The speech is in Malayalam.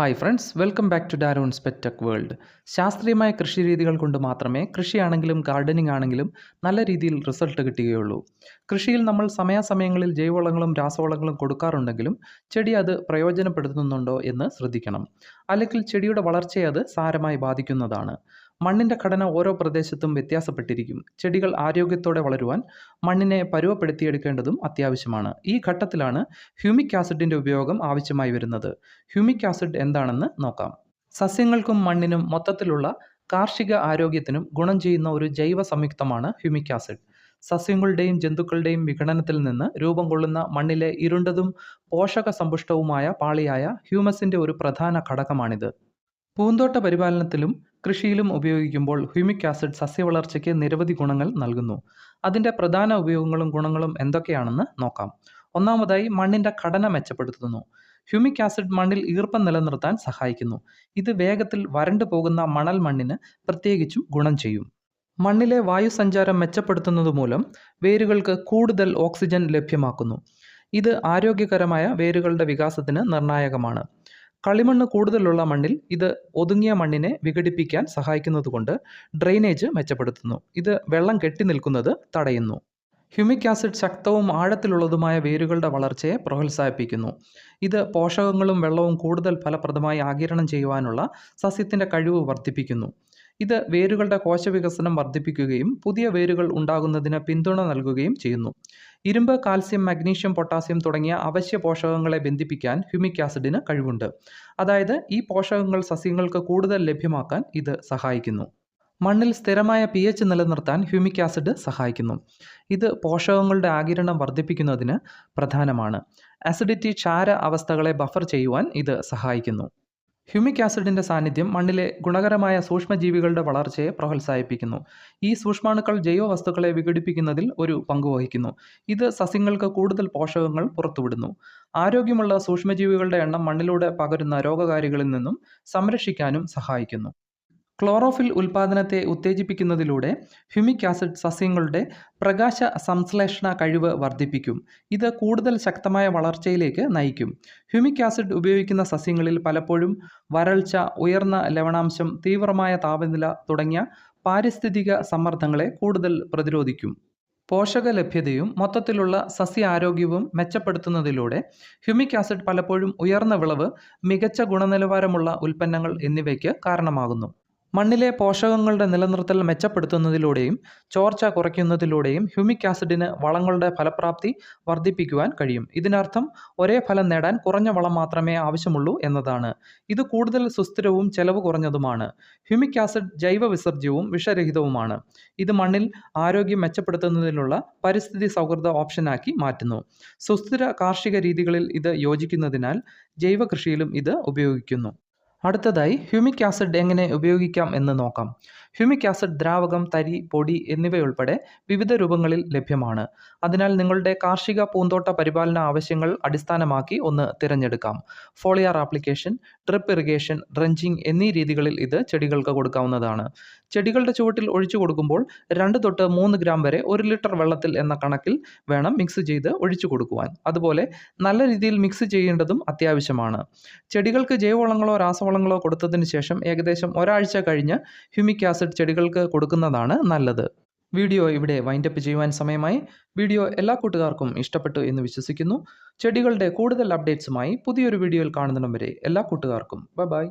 Hi friends welcome back to ഡാരോൺ സ്പെറ്റക് വേൾഡ് ശാസ്ത്രീയമായ കൃഷി രീതികൾ കൊണ്ട് മാത്രമേ കൃഷിയാണെങ്കിലും ഗാർഡനിങ് ആണെങ്കിലും നല്ല രീതിയിൽ റിസൾട്ട് കിട്ടുകയുള്ളൂ. കൃഷിയിൽ നമ്മൾ സമയാസമയങ്ങളിൽ ജൈവവളങ്ങളും രാസവളങ്ങളും കൊടുക്കാറുണ്ടെങ്കിലും ചെടി അത് പ്രയോജനപ്പെടുത്തുന്നുണ്ടോ എന്ന് ശ്രദ്ധിക്കണം. അല്ലെങ്കിൽ ചെടിയുടെ വളർച്ചയെ അത് സാരമായി ബാധിക്കുന്നതാണ്. മണ്ണിന്റെ ഘടന ഓരോ പ്രദേശത്തും വ്യത്യാസപ്പെട്ടിരിക്കും. ചെടികൾ ആരോഗ്യത്തോടെ വളരുവാൻ മണ്ണിനെ പരുവപ്പെടുത്തിയെടുക്കേണ്ടതും അത്യാവശ്യമാണ്. ഈ ഘട്ടത്തിലാണ് ഹ്യൂമിക് ആസിഡിന്റെ ഉപയോഗം ആവശ്യമായി വരുന്നത്. ഹ്യൂമിക് ആസിഡ് എന്താണെന്ന് നോക്കാം. സസ്യങ്ങൾക്കും മണ്ണിനും മൊത്തത്തിലുള്ള കാർഷിക ആരോഗ്യത്തിനും ഗുണം ചെയ്യുന്ന ഒരു ജൈവ സംയുക്തമാണ് ഹ്യൂമിക് ആസിഡ്. സസ്യങ്ങളുടെയും ജന്തുക്കളുടെയും വിഘടനത്തിൽ നിന്ന് രൂപം കൊള്ളുന്ന മണ്ണിലെ ഇരുണ്ടതും പോഷക സമ്പുഷ്ടവുമായ പാളിയായ ഹ്യൂമസിന്റെ ഒരു പ്രധാന ഘടകമാണിത്. പൂന്തോട്ട പരിപാലനത്തിലും കൃഷിയിലും ഉപയോഗിക്കുമ്പോൾ ഹ്യൂമിക് ആസിഡ് സസ്യവളർച്ചയ്ക്ക് നിരവധി ഗുണങ്ങൾ നൽകുന്നു. അതിന്റെ പ്രധാന ഉപയോഗങ്ങളും ഗുണങ്ങളും എന്തൊക്കെയാണെന്ന് നോക്കാം. ഒന്നാമതായി മണ്ണിന്റെ ഘടന മെച്ചപ്പെടുത്തുന്നു. ഹ്യൂമിക് ആസിഡ് മണ്ണിൽ ഈർപ്പം നിലനിർത്താൻ സഹായിക്കുന്നു. ഇത് വേഗത്തിൽ വരണ്ടു പോകുന്ന മണൽ മണ്ണിന് പ്രത്യേകിച്ചും ഗുണം ചെയ്യും. മണ്ണിലെ വായുസഞ്ചാരം മെച്ചപ്പെടുത്തുന്നത് മൂലം വേരുകൾക്ക് കൂടുതൽ ഓക്സിജൻ ലഭ്യമാക്കുന്നു. ഇത് ആരോഗ്യകരമായ വേരുകളുടെ വികാസത്തിന് നിർണായകമാണ്. കളിമണ്ണ് കൂടുതലുള്ള മണ്ണിൽ ഇത് ഒതുങ്ങിയ മണ്ണിനെ വിഘടിപ്പിക്കാൻ സഹായിക്കുന്നതുകൊണ്ട് ഡ്രെയിനേജ് മെച്ചപ്പെടുത്തുന്നു. ഇത് വെള്ളം കെട്ടി നിൽക്കുന്നത് തടയുന്നു. ഹ്യൂമിക് ആസിഡ് ശക്തവും ആഴത്തിലുള്ളതുമായ വേരുകളുടെ വളർച്ചയെ പ്രോത്സാഹിപ്പിക്കുന്നു. ഇത് പോഷകങ്ങളും വെള്ളവും കൂടുതൽ ഫലപ്രദമായി ആകിരണം ചെയ്യുവാനുള്ള സസ്യത്തിന്റെ കഴിവ് വർദ്ധിപ്പിക്കുന്നു. ഇത് വേരുകളുടെ കോശവികസനം വർദ്ധിപ്പിക്കുകയും പുതിയ വേരുകൾ ഉണ്ടാകുന്നതിന് പിന്തുണ നൽകുകയും ചെയ്യുന്നു. ഇരുമ്പ് കാൽസ്യം മഗ്നീഷ്യം പൊട്ടാസ്യം തുടങ്ങിയ അവശ്യ പോഷകങ്ങളെ ബന്ധിപ്പിക്കാൻ ഹ്യൂമിക് ആസിഡിന് കഴിവുണ്ട്. അതായത് ഈ പോഷകങ്ങൾ സസ്യങ്ങൾക്ക് കൂടുതൽ ലഭ്യമാക്കാൻ ഇത് സഹായിക്കുന്നു. മണ്ണിൽ സ്ഥിരമായ പി എച്ച് നിലനിർത്താൻ ഹ്യൂമിക് ആസിഡ് സഹായിക്കുന്നു. ഇത് പോഷകങ്ങളുടെ ആകിരണം വർദ്ധിപ്പിക്കുന്നതിന് പ്രധാനമാണ്. അസിഡിറ്റി ക്ഷാര അവസ്ഥകളെ ബഫർ ചെയ്യുവാൻ ഇത് സഹായിക്കുന്നു. ഹ്യൂമിക് ആസിഡിന്റെ സാന്നിധ്യം മണ്ണിലെ ഗുണകരമായ സൂക്ഷ്മജീവികളുടെ വളർച്ചയെ പ്രോത്സാഹിപ്പിക്കുന്നു. ഈ സൂക്ഷ്മാണുക്കൾ ജൈവവസ്തുക്കളെ വിഘടിപ്പിക്കുന്നതിൽ ഒരു പങ്ക് വഹിക്കുന്നു. ഇത് സസ്യങ്ങൾക്ക് കൂടുതൽ പോഷകങ്ങൾ പുറത്തുവിടുന്നു. ആരോഗ്യമുള്ള സൂക്ഷ്മജീവികളുടെ എണ്ണം മണ്ണിലൂടെ പകരുന്ന രോഗകാരികളിൽ നിന്നും സംരക്ഷിക്കാനും സഹായിക്കുന്നു. ക്ലോറോഫിൽ ഉൽപ്പാദനത്തെ ഉത്തേജിപ്പിക്കുന്നതിലൂടെ ഹ്യൂമിക് ആസിഡ് സസ്യങ്ങളുടെ പ്രകാശ സംശ്ലേഷണ കഴിവ് വർദ്ധിപ്പിക്കും. ഇത് കൂടുതൽ ശക്തമായ വളർച്ചയിലേക്ക് നയിക്കും. ഹ്യൂമിക് ആസിഡ് ഉപയോഗിക്കുന്ന സസ്യങ്ങളിൽ പലപ്പോഴും വരൾച്ച ഉയർന്ന ലവണാംശം തീവ്രമായ താപനില തുടങ്ങിയ പാരിസ്ഥിതിക സമ്മർദ്ദങ്ങളെ കൂടുതൽ പ്രതിരോധിക്കും. പോഷക ലഭ്യതയും മൊത്തത്തിലുള്ള സസ്യ ആരോഗ്യവും മെച്ചപ്പെടുത്തുന്നതിലൂടെ ഹ്യൂമിക് ആസിഡ് പലപ്പോഴും ഉയർന്ന വിളവ് മികച്ച ഗുണനിലവാരമുള്ള ഉൽപ്പന്നങ്ങൾ എന്നിവയ്ക്ക് കാരണമാകുന്നു. മണ്ണിലെ പോഷകങ്ങളുടെ നിലനിർത്തൽ മെച്ചപ്പെടുത്തുന്നതിലൂടെയും ചോർച്ച കുറയ്ക്കുന്നതിലൂടെയും ഹ്യൂമിക് ആസിഡിന് വളങ്ങളുടെ ഫലപ്രാപ്തി വർദ്ധിപ്പിക്കുവാൻ കഴിയും. ഇതിനർത്ഥം ഒരേ ഫലം നേടാൻ കുറഞ്ഞ വളം മാത്രമേ ആവശ്യമുള്ളൂ എന്നതാണ്. ഇത് കൂടുതൽ സുസ്ഥിരവും ചെലവ് കുറഞ്ഞതുമാണ്. ഹ്യൂമിക് ആസിഡ് ജൈവ വിസർജ്യവും വിഷരഹിതവുമാണ്. ഇത് മണ്ണിൽ ആരോഗ്യം മെച്ചപ്പെടുത്തുന്നതിനുള്ള പരിസ്ഥിതി സൗഹൃദ ഓപ്ഷനാക്കി മാറ്റുന്നു. സുസ്ഥിര കാർഷിക രീതികളിൽ ഇത് യോജിക്കുന്നതിനാൽ ജൈവ കൃഷിയിലും ഇത് ഉപയോഗിക്കുന്നു. അടുത്തതായി ഹ്യൂമിക് ആസിഡ് എങ്ങനെ ഉപയോഗിക്കാം എന്ന് നോക്കാം. ഹ്യൂമിക് ആസിഡ് ദ്രാവകം തരി പൊടി എന്നിവയുൾപ്പെടെ വിവിധ രൂപങ്ങളിൽ ലഭ്യമാണ്. അതിനാൽ നിങ്ങളുടെ കാർഷിക പൂന്തോട്ട പരിപാലന ആവശ്യങ്ങൾ അടിസ്ഥാനമാക്കി ഒന്ന് തിരഞ്ഞെടുക്കാം. Foliar application drip irrigation drenching എന്നീ രീതികളിൽ ഇത് ചെടികൾക്ക് കൊടുക്കാവുന്നതാണ്. ചെടികളുടെ ചുവട്ടിൽ ഒഴിച്ചു കൊടുക്കുമ്പോൾ രണ്ട് തൊട്ട് മൂന്ന് ഗ്രാം വരെ ഒരു ലിറ്റർ വെള്ളത്തിൽ എന്ന കണക്കിൽ വേണം മിക്സ് ചെയ്ത് ഒഴിച്ചു കൊടുക്കുവാൻ. അതുപോലെ നല്ല രീതിയിൽ മിക്സ് ചെയ്യേണ്ടതും അത്യാവശ്യമാണ്. ചെടികൾക്ക് ജൈവവളങ്ങളോ രാസവളങ്ങളോ കൊടുത്തതിന് ശേഷം ഏകദേശം ഒരാഴ്ച കഴിഞ്ഞ് ഹ്യൂമിക് ആസിഡ് ചെടികൾക്ക് കൊടുക്കുന്നതാണ് നല്ലത്. വീഡിയോ ഇവിടെ വൈൻഡപ്പ് ചെയ്യുവാൻ സമയമായി. വീഡിയോ എല്ലാ കൂട്ടുകാർക്കും ഇഷ്ടപ്പെട്ടു എന്ന് വിശ്വസിക്കുന്നു. ചെടികളുടെ കൂടുതൽ അപ്ഡേറ്റ്സുമായി പുതിയൊരു വീഡിയോയിൽ കാണുന്നിടം വരെ എല്ലാ കൂട്ടുകാർക്കും. Bye bye